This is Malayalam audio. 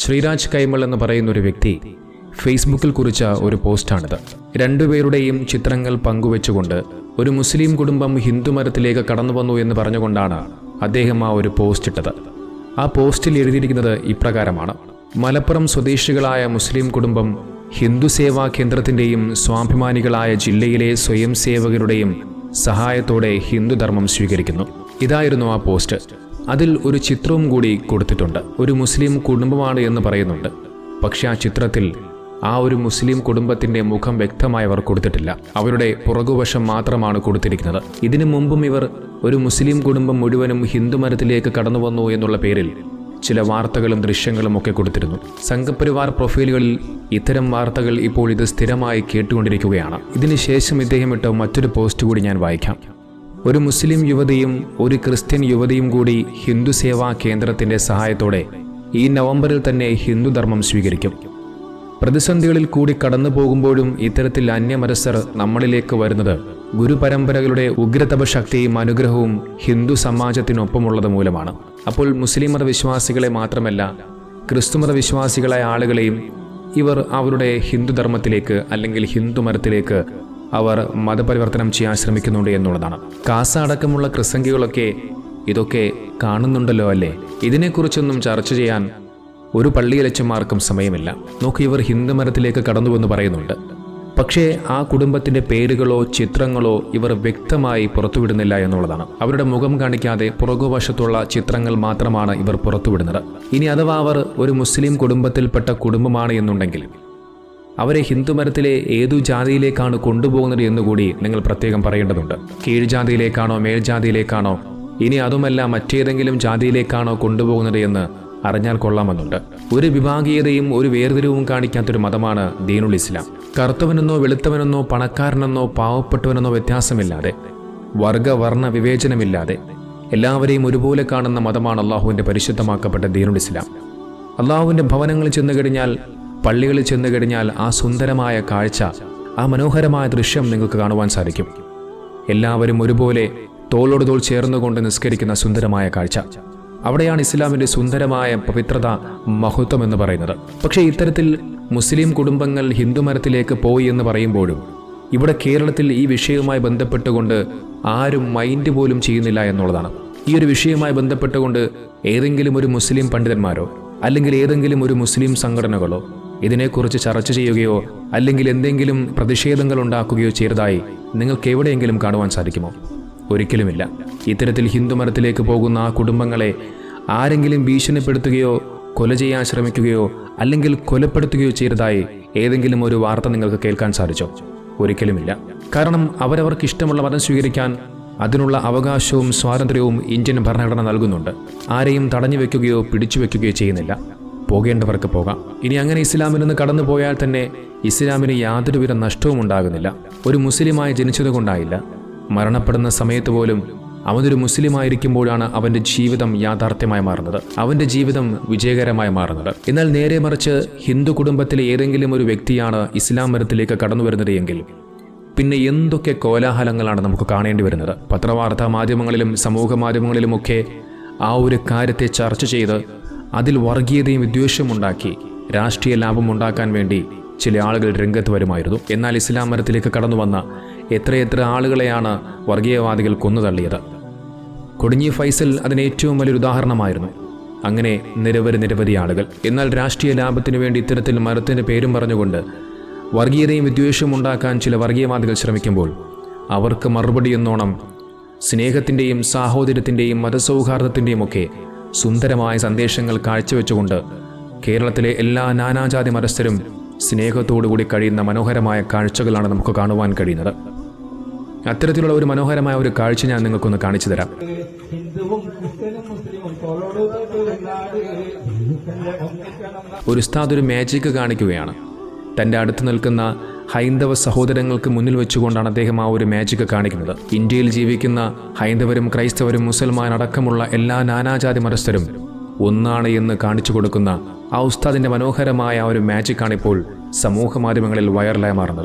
ശ്രീരാജ് കൈമൾ എന്ന് പറയുന്ന ഒരു വ്യക്തി ഫേസ്ബുക്കിൽ കുറിച്ച ഒരു പോസ്റ്റാണിത്. രണ്ടുപേരുടെയും ചിത്രങ്ങൾ പങ്കുവെച്ചുകൊണ്ട് ഒരു മുസ്ലിം കുടുംബം ഹിന്ദു മതത്തിലേക്ക് കടന്നു വന്നു എന്ന് പറഞ്ഞുകൊണ്ടാണ് അദ്ദേഹം ആ ഒരു പോസ്റ്റ് ഇട്ടത്. ആ പോസ്റ്റിൽ എഴുതിയിരിക്കുന്നത് ഇപ്രകാരമാണ്. മലപ്പുറം സ്വദേശികളായ മുസ്ലിം കുടുംബം ഹിന്ദു സേവാ കേന്ദ്രത്തിന്റെയും സ്വാഭിമാനികളായ ജില്ലയിലെ സ്വയം സേവകരുടെയും സഹായത്തോടെ ഹിന്ദുധർമ്മം സ്വീകരിക്കുന്നു. ഇതായിരുന്നു ആ പോസ്റ്റ്. അതിൽ ഒരു ചിത്രവും കൂടി കൊടുത്തിട്ടുണ്ട്. ഒരു മുസ്ലിം കുടുംബമാണ് എന്ന് പറയുന്നുണ്ട്. പക്ഷെ ആ ചിത്രത്തിൽ ആ ഒരു മുസ്ലിം കുടുംബത്തിന്റെ മുഖം വ്യക്തമായി അവർ കൊടുത്തിട്ടില്ല. അവരുടെ പുറകുവശം മാത്രമാണ് കൊടുത്തിരിക്കുന്നത്. ഇതിനു മുമ്പും ഇവർ ഒരു മുസ്ലിം കുടുംബം മുഴുവനും ഹിന്ദുമരത്തിലേക്ക് കടന്നു വന്നു എന്നുള്ള പേരിൽ ചില വാർത്തകളും ദൃശ്യങ്ങളും ഒക്കെ കൊടുത്തിരുന്നു. സംഘപരിവാർ പ്രൊഫൈലുകളിൽ ഇത്തരം വാർത്തകൾ ഇപ്പോൾ ഇത് സ്ഥിരമായി കേട്ടുകൊണ്ടിരിക്കുകയാണ്. ഇതിനുശേഷം ഇദ്ദേഹം ഇട്ട മറ്റൊരു പോസ്റ്റ് കൂടി ഞാൻ വായിക്കാം. ഒരു മുസ്ലിം യുവതിയും ഒരു ക്രിസ്ത്യൻ യുവതിയും കൂടി ഹിന്ദു സേവാ കേന്ദ്രത്തിന്റെ സഹായത്തോടെ ഈ നവംബറിൽ തന്നെ ഹിന്ദുധർമ്മം സ്വീകരിക്കും. പ്രതിസന്ധികളിൽ കൂടി കടന്നു പോകുമ്പോഴും ഇത്തരത്തിൽ അന്യമനസ്സർ നമ്മളിലേക്ക് വരുന്നത് ഗുരുപരമ്പരകളുടെ ഉഗ്രതപ ശക്തിയും അനുഗ്രഹവും ഹിന്ദു സമാജത്തിനൊപ്പമുള്ളത് മൂലമാണ്. അപ്പോൾ മുസ്ലിം മത വിശ്വാസികളെ മാത്രമല്ല ക്രിസ്തുമത വിശ്വാസികളായ ആളുകളെയും ഇവർ അവരുടെ ഹിന്ദുധർമ്മത്തിലേക്ക് അല്ലെങ്കിൽ ഹിന്ദു മതത്തിലേക്ക് അവർ മതപരിവർത്തനം ചെയ്യാൻ ശ്രമിക്കുന്നുണ്ട് എന്നുള്ളതാണ്. കാസ അടക്കമുള്ള ക്രിസംഗികളൊക്കെ ഇതൊക്കെ കാണുന്നുണ്ടല്ലോ അല്ലേ? ഇതിനെക്കുറിച്ചൊന്നും ചർച്ച ചെയ്യാൻ ഒരു പള്ളിയിലച്ചന്മാർക്കും സമയമില്ല. നോക്കി ഇവർ ഹിന്ദു മരത്തിലേക്ക് കടന്നുവെന്ന് പറയുന്നുണ്ട്. പക്ഷേ ആ കുടുംബത്തിന്റെ പേരുകളോ ചിത്രങ്ങളോ ഇവർ വ്യക്തമായി പുറത്തുവിടുന്നില്ല എന്നുള്ളതാണ്. അവരുടെ മുഖം കാണിക്കാതെ പുറകുവശത്തുള്ള ചിത്രങ്ങൾ മാത്രമാണ് ഇവർ പുറത്തുവിടുന്നത്. ഇനി അഥവാ അവർ ഒരു മുസ്ലിം കുടുംബത്തിൽപ്പെട്ട കുടുംബമാണ് എന്നുണ്ടെങ്കിൽ അവരെ ഹിന്ദുമരത്തിലെ ഏതു ജാതിയിലേക്കാണ് കൊണ്ടുപോകുന്നത് എന്നുകൂടി നിങ്ങൾ പ്രത്യേകം പറയേണ്ടതുണ്ട്. കീഴ്ജാതിയിലേക്കാണോ മേൽജാതിയിലേക്കാണോ ഇനി അതുമല്ല മറ്റേതെങ്കിലും ജാതിയിലേക്കാണോ കൊണ്ടുപോകുന്നത് എന്ന് അറിഞ്ഞാൽ കൊള്ളാമെന്നുണ്ട്. ഒരു വിഭാഗീയതയും ഒരു വേർതിരിവും കാണിക്കാത്തൊരു മതമാണ് ദീനുൽ ഇസ്ലാം. കറുത്തവനെന്നോ വെളുത്തവനെന്നോ പണക്കാരനെന്നോ പാവപ്പെട്ടവനെന്നോ വ്യത്യാസമില്ലാതെ വർഗവർണ വിവേചനമില്ലാതെ എല്ലാവരെയും ഒരുപോലെ കാണുന്ന മതമാണ് അള്ളാഹുവിന്റെ പരിശുദ്ധമാക്കപ്പെട്ട ദീനുൽ ഇസ്ലാം. അള്ളാഹുവിന്റെ ഭവനങ്ങളിൽ ചെന്നു കഴിഞ്ഞാൽ പള്ളികളിൽ ചെന്നു കഴിഞ്ഞാൽ ആ സുന്ദരമായ കാഴ്ച ആ മനോഹരമായ ദൃശ്യം നിങ്ങൾക്ക് കാണുവാൻ സാധിക്കും. എല്ലാവരും ഒരുപോലെ തോളോട് തോൾ ചേർന്നുകൊണ്ട് നിസ്കരിക്കുന്ന സുന്ദരമായ കാഴ്ച. അവിടെയാണ് ഇസ്ലാമിന്റെ സുന്ദരമായ പവിത്രത മഹത്വം എന്ന് പറയുന്നത്. പക്ഷേ ഇത്തരത്തിൽ മുസ്ലിം കുടുംബങ്ങൾ ഹിന്ദുമരത്തിലേക്ക് പോയി എന്ന് പറയുമ്പോഴും ഇവിടെ കേരളത്തിൽ ഈ വിഷയവുമായി ബന്ധപ്പെട്ടുകൊണ്ട് ആരും മൈൻഡ് പോലും ചെയ്യുന്നില്ല എന്നുള്ളതാണ്. ഈ ഒരു വിഷയവുമായി ബന്ധപ്പെട്ടുകൊണ്ട് ഏതെങ്കിലും ഒരു മുസ്ലിം പണ്ഡിതന്മാരോ അല്ലെങ്കിൽ ഏതെങ്കിലും ഒരു മുസ്ലിം സംഘടനകളോ ഇതിനെക്കുറിച്ച് ചർച്ച ചെയ്യുകയോ അല്ലെങ്കിൽ എന്തെങ്കിലും പ്രതിഷേധങ്ങൾ ഉണ്ടാക്കുകയോ ചെയ്തതായി നിങ്ങൾക്ക് എവിടെയെങ്കിലും കാണുവാൻ സാധിക്കുമോ? ഒരിക്കലുമില്ല. ഇത്തരത്തിൽ ഹിന്ദുമതത്തിലേക്ക് പോകുന്ന ആ കുടുംബങ്ങളെ ആരെങ്കിലും ഭീഷണിപ്പെടുത്തുകയോ കൊല ചെയ്യാൻ ശ്രമിക്കുകയോ അല്ലെങ്കിൽ കൊലപ്പെടുത്തുകയോ ചെയ്തതായി ഏതെങ്കിലും ഒരു വാർത്ത നിങ്ങൾക്ക് കേൾക്കാൻ സാധിച്ചോ? ഒരിക്കലുമില്ല. കാരണം അവരവർക്ക് ഇഷ്ടമുള്ള മതം സ്വീകരിക്കാൻ അതിനുള്ള അവകാശവും സ്വാതന്ത്ര്യവും ഇന്ത്യൻ ഭരണഘടന നൽകുന്നുണ്ട്. ആരെയും തടഞ്ഞു വെക്കുകയോ പിടിച്ചു വെക്കുകയോ ചെയ്യുന്നില്ല. പോകേണ്ടവർക്ക് പോകാം. ഇനി അങ്ങനെ ഇസ്ലാമിൽ നിന്ന് കടന്നു പോയാൽ തന്നെ ഇസ്ലാമിന് യാതൊരുവിധ നഷ്ടവും ഉണ്ടാകുന്നില്ല. ഒരു മുസ്ലിമായി ജനിച്ചതുകൊണ്ടായില്ല മരണപ്പെടുന്ന സമയത്ത് പോലും അവനൊരു മുസ്ലിമായിരിക്കുമ്പോഴാണ് അവന്റെ ജീവിതം യാഥാർത്ഥ്യമായി മാറുന്നത്. അവന്റെ ജീവിതം വിജയകരമായി മാറുന്നത്. എന്നാൽ നേരെ മറിച്ച് ഹിന്ദു കുടുംബത്തിലെ ഏതെങ്കിലും ഒരു വ്യക്തിയാണ് ഇസ്ലാം മരത്തിലേക്ക് കടന്നു വരുന്നത് എങ്കിൽ പിന്നെ എന്തൊക്കെ കോലാഹലങ്ങളാണ് നമുക്ക് കാണേണ്ടി വരുന്നത്? പത്രവാർത്താ മാധ്യമങ്ങളിലും സമൂഹ മാധ്യമങ്ങളിലുമൊക്കെ ആ ഒരു കാര്യത്തെ ചർച്ച ചെയ്ത് അതിൽ വർഗീയതയും വിദ്വേഷവും ഉണ്ടാക്കി രാഷ്ട്രീയ ലാഭം ഉണ്ടാക്കാൻ വേണ്ടി ചില ആളുകൾ രംഗത്ത് വരുമായിരുന്നു. എന്നാൽ ഇസ്ലാം മരത്തിലേക്ക് കടന്നു വന്ന എത്രയെത്ര ആളുകളെയാണ് വർഗീയവാദികൾ കൊന്നു തള്ളിയത് കൊടിഞ്ഞി ഫൈസൽ അതിന് ഏറ്റവും വലിയൊരു ഉദാഹരണമായിരുന്നു. അങ്ങനെ നിരവധി നിരവധി ആളുകൾ. എന്നാൽ രാഷ്ട്രീയ ലാഭത്തിനു വേണ്ടി ഇത്തരത്തിൽ മരത്തിന്റെ പേരും പറഞ്ഞുകൊണ്ട് വർഗീയതയും വിദ്വേഷവും ഉണ്ടാക്കാൻ ചില വർഗീയവാദികൾ ശ്രമിക്കുമ്പോൾ അവർക്ക് മറുപടി എന്നോണം സ്നേഹത്തിന്റെയും സാഹോദര്യത്തിന്റെയും മതസൗഹാർദ്ദത്തിന്റെയും ഒക്കെ സുന്ദരമായ സന്ദേശങ്ങൾ കാഴ്ചവെച്ചുകൊണ്ട് കേരളത്തിലെ എല്ലാ നാനാജാതി മതസ്ഥരും സ്നേഹത്തോടുകൂടി കഴിയുന്ന മനോഹരമായ കാഴ്ചകളാണ് നമുക്ക് കാണുവാൻ കഴിയുന്നത്. അത്തരത്തിലുള്ള ഒരു മനോഹരമായ ഒരു കാഴ്ച ഞാൻ നിങ്ങൾക്കൊന്ന് കാണിച്ചു തരാം. ഒരു ഉസ്താദ് ഒരു മാജിക് കാണിക്കുകയാണ്. തന്റെ അടുത്ത് നിൽക്കുന്ന ഹൈന്ദവ സഹോദരങ്ങൾക്ക് മുന്നിൽ വെച്ചുകൊണ്ടാണ് അദ്ദേഹം ആ ഒരു മാജിക് കാണിക്കുന്നത്. ഇന്ത്യയിൽ ജീവിക്കുന്ന ഹൈന്ദവരും ക്രൈസ്തവരും മുസൽമാൻ അടക്കമുള്ള എല്ലാ നാനാജാതി മതസ്ഥരും ഒന്നാണ് എന്ന് കാണിച്ചു കൊടുക്കുന്ന ആ ഉസ്താദിന്റെ മനോഹരമായ ആ ഒരു മാജിക്കാണ് ഇപ്പോൾ സമൂഹ മാധ്യമങ്ങളിൽ വൈറലായി മാറുന്നത്.